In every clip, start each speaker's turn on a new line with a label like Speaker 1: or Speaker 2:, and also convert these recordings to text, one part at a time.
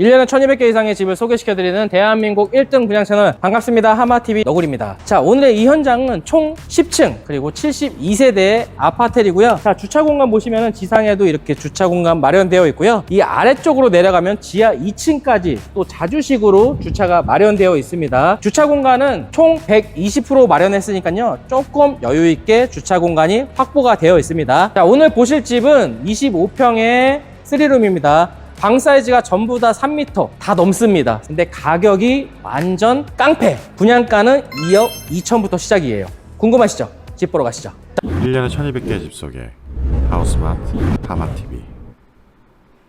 Speaker 1: 1년에 1200개 이상의 집을 소개시켜드리는 대한민국 1등 분양 채널 반갑습니다. 하마TV 너구리입니다. 자, 오늘의 이 현장은 총 10층 그리고 72세대의 아파트이고요. 자, 주차 공간 보시면 지상에도 이렇게 주차 공간 마련되어 있고요. 이 아래쪽으로 내려가면 지하 2층까지 또 자주식으로 주차가 마련되어 있습니다. 주차 공간은 총 120% 마련했으니까요. 조금 여유 있게 주차 공간이 확보가 되어 있습니다. 자, 오늘 보실 집은 25평의 3룸입니다. 방 사이즈가 전부 다 3m 다 넘습니다. 근데 가격이 완전 깡패. 분양가는 2억 2천부터 시작이에요. 궁금하시죠? 집 보러 가시죠.
Speaker 2: 1년에 1200개의 집 속에 하우스마트 하마TV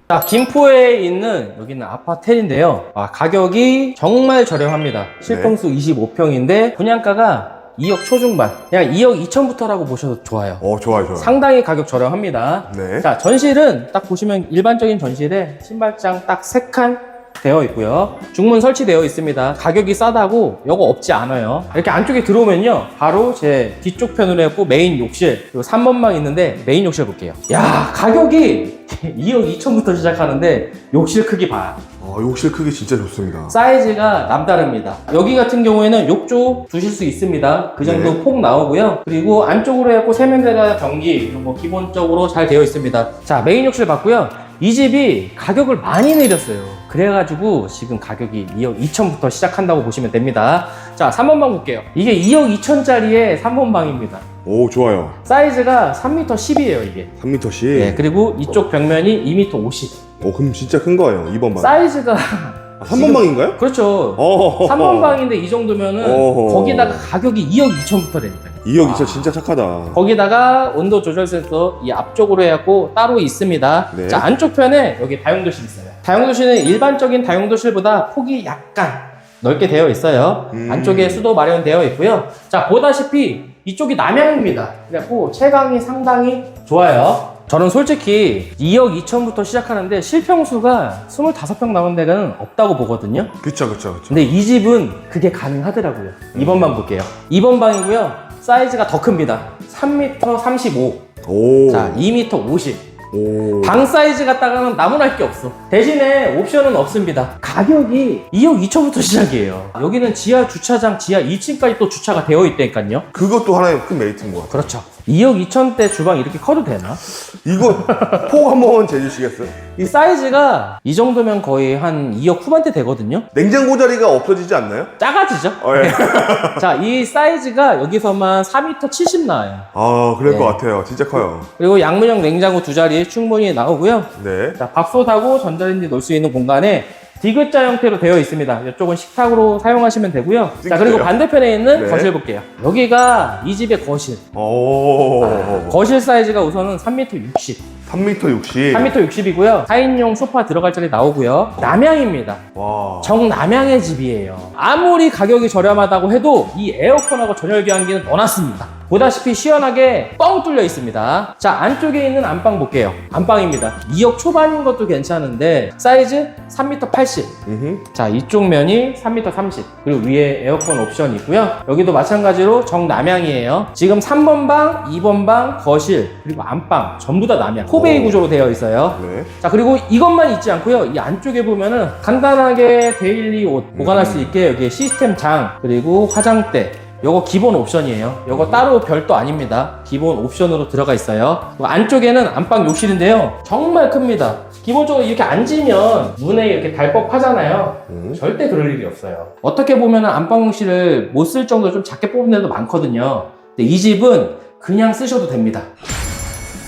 Speaker 1: 자, 김포에 있는 여기는 아파트인데요. 아, 가격이 정말 저렴합니다. 실평수 25평인데 분양가가 2억 초중반. 그냥 2억 2천부터라고 보셔도 좋아요.
Speaker 3: 어 좋아요 좋아요
Speaker 1: 상당히 가격 저렴합니다.
Speaker 3: 네.
Speaker 1: 자, 전실은 딱 보시면 일반적인 전실에 신발장 딱세칸 되어 있고요. 중문 설치되어 있습니다. 가격이 싸다고 이거 없지 않아요. 이렇게 안쪽에 들어오면요. 바로 제 뒤쪽 편으로 해갖고 메인 욕실 그리고 3번방 있는데 메인 욕실 볼게요. 야 가격이 2억 2천부터 시작하는데 욕실 크기 봐요.
Speaker 3: 어, 욕실 크기 진짜 좋습니다
Speaker 1: 사이즈가 남다릅니다. 여기 같은 경우에는 욕조 두실 수 있습니다. 그 정도
Speaker 3: 네.
Speaker 1: 폭 나오고요. 그리고 안쪽으로 해갖고 세면대나 변기 이런 거 기본적으로 잘 되어 있습니다. 자 메인 욕실 봤고요. 이 집이 가격을 많이 내렸어요. 그래가지고 지금 가격이 2억 2천부터 시작한다고 보시면 됩니다. 자 3번 방 볼게요. 이게 2억 2천짜리의 3번 방입니다.
Speaker 3: 오 좋아요
Speaker 1: 사이즈가 3m 10이에요 이게.
Speaker 3: 3m씩
Speaker 1: 네, 그리고 이쪽 벽면이 2m 50.
Speaker 3: 오 그럼 진짜 큰 거예요 2번 방
Speaker 1: 사이즈가
Speaker 3: 아, 3번 방인가요?
Speaker 1: 그렇죠.
Speaker 3: 어
Speaker 1: 3번 방인데 이 정도면은
Speaker 3: 어허.
Speaker 1: 거기다가 가격이 2억 2천부터 되니까요.
Speaker 3: 2억 2천 진짜 착하다
Speaker 1: 거기다가 온도 조절 센서 이 앞쪽으로 해갖고 따로 있습니다.
Speaker 3: 네.
Speaker 1: 자 안쪽 편에 여기 다용도실 있어요. 다용도실은 일반적인 다용도실보다 폭이 약간 넓게 되어 있어요.
Speaker 3: 음.
Speaker 1: 안쪽에 수도 마련되어 있고요. 자 보다시피 이쪽이 남향입니다. 그래갖고 채광이 상당히 좋아요. 저는 솔직히 2억 2천부터 시작하는데 실평수가 25평 나온 데는 없다고 보거든요.
Speaker 3: 그쵸 그쵸 그쵸
Speaker 1: 근데 이 집은 그게 가능하더라고요. 2번 방 볼게요. 2번 방이고요. 사이즈가 더 큽니다. 3m 35.
Speaker 3: 오.
Speaker 1: 자, 2m 50.
Speaker 3: 오.
Speaker 1: 방 사이즈 갖다가는 나무랄 게 없어. 대신에 옵션은 없습니다. 가격이 2억 2천부터 시작이에요. 여기는 지하 주차장, 지하 2층까지 또 주차가 되어 있다니까요.
Speaker 3: 그것도 하나의 큰 메리트인 것 같아요
Speaker 1: 그렇죠. 2억 2천대 주방 이렇게 커도 되나?
Speaker 3: 이거 폭 한번 재주시겠어요?
Speaker 1: 이 사이즈가 이 정도면 거의 한 2억 후반대 되거든요.
Speaker 3: 냉장고 자리가 없어지지 않나요?
Speaker 1: 작아지죠?
Speaker 3: 어, 예.
Speaker 1: 자, 이 사이즈가 여기서만 4m 70 나와요.
Speaker 3: 아 그럴
Speaker 1: 네.
Speaker 3: 것 같아요 진짜 커요
Speaker 1: 그리고 양문형 냉장고 두 자리 충분히 나오고요.
Speaker 3: 네
Speaker 1: 자, 밥솥하고 전자레인지 놓을 수 있는 공간에 디귿자 형태로 되어 있습니다. 이쪽은 식탁으로 사용하시면 되고요. 자, 그리고? 반대편에 있는
Speaker 3: 네.
Speaker 1: 거실 볼게요. 여기가 이 집의 거실.
Speaker 3: 오.
Speaker 1: 거실 사이즈가 우선은 3m 60.
Speaker 3: 3m 60
Speaker 1: 3m 60이고요. 4인용 소파 들어갈 자리 나오고요. 남향입니다.
Speaker 3: 와
Speaker 1: 정남향의 집이에요. 아무리 가격이 저렴하다고 해도 이 에어컨하고 전열 교환기는 넣어놨습니다. 보다시피 시원하게 뻥 뚫려 있습니다. 자, 안쪽에 있는 안방 볼게요. 안방입니다. 2억 초반인 것도 괜찮은데 사이즈 3m 80.
Speaker 3: 음흠.
Speaker 1: 자, 이쪽 면이 3m 30. 그리고 위에 에어컨 옵션 있고요. 여기도 마찬가지로 정남향이에요. 지금 3번 방, 2번 방, 거실, 그리고 안방 전부 다 남향. 코베이
Speaker 3: 오.
Speaker 1: 구조로 되어 있어요.
Speaker 3: 네
Speaker 1: 자 그리고 이것만 있지 않고요 이 안쪽에 보면은 간단하게 데일리 옷 보관할 수 있게 여기 시스템 장 그리고 화장대 요거 기본 옵션이에요. 요거 따로 별도 아닙니다. 기본 옵션으로 들어가 있어요. 안쪽에는 안방 욕실인데요. 정말 큽니다. 기본적으로 이렇게 앉으면 문에 이렇게 달법 하잖아요.
Speaker 3: 음.
Speaker 1: 절대 그럴 일이 없어요. 어떻게 보면 안방 욕실을 못 쓸 정도로 좀 작게 뽑은 데도 많거든요. 근데 이 집은 그냥 쓰셔도 됩니다.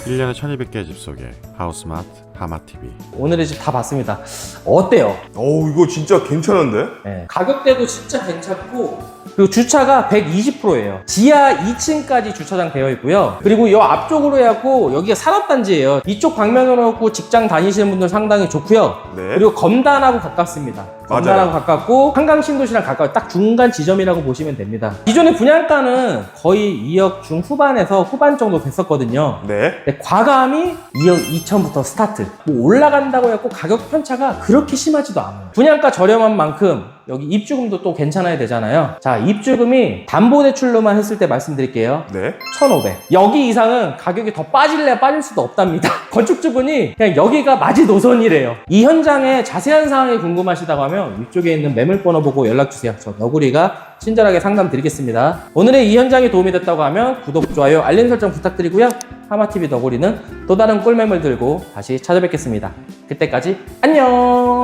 Speaker 2: 1년에 1200개의 집 속에 하우스마트 하마TV
Speaker 1: 오늘의 집 다 봤습니다 어때요?
Speaker 3: 어우 이거 진짜 괜찮은데?
Speaker 1: 네. 가격대도 진짜 괜찮고 그리고 주차가 120%예요. 지하 2층까지 주차장 되어 있고요. 그리고 이 앞쪽으로 해갖고 여기가 산업단지예요. 이쪽 방면으로 해갖고 직장 다니시는 분들 상당히 좋고요.
Speaker 3: 네.
Speaker 1: 그리고 검단하고 가깝습니다. 검단하고 가깝고 한강 신도시랑 가까워 딱 중간 지점이라고 보시면 됩니다. 기존의 분양가는 거의 2억 중후반에서 후반 정도 됐었거든요.
Speaker 3: 네
Speaker 1: 근데 과감히 2억 2천부터 스타트. 뭐 올라간다고 해갖고 가격 편차가 그렇게 심하지도 않아요. 분양가 저렴한 만큼 여기 입주금도 또 괜찮아야 되잖아요. 자, 입주금이 담보대출로만 했을 때 말씀드릴게요.
Speaker 3: 네.
Speaker 1: 1,500. 여기 이상은 가격이 더 빠질래 빠질 수도 없답니다. 건축주분이 그냥 여기가 마지 노선이래요. 이 현장의 자세한 사항이 궁금하시다고 하면 위쪽에 있는 매물번호 보고 연락주세요. 저 너구리가 친절하게 상담 드리겠습니다. 오늘의 이 현장이 도움이 됐다고 하면 구독, 좋아요, 알림 설정 부탁드리고요. 하마TV 너구리는 또 다른 꿀매물 들고 다시 찾아뵙겠습니다. 그때까지 안녕!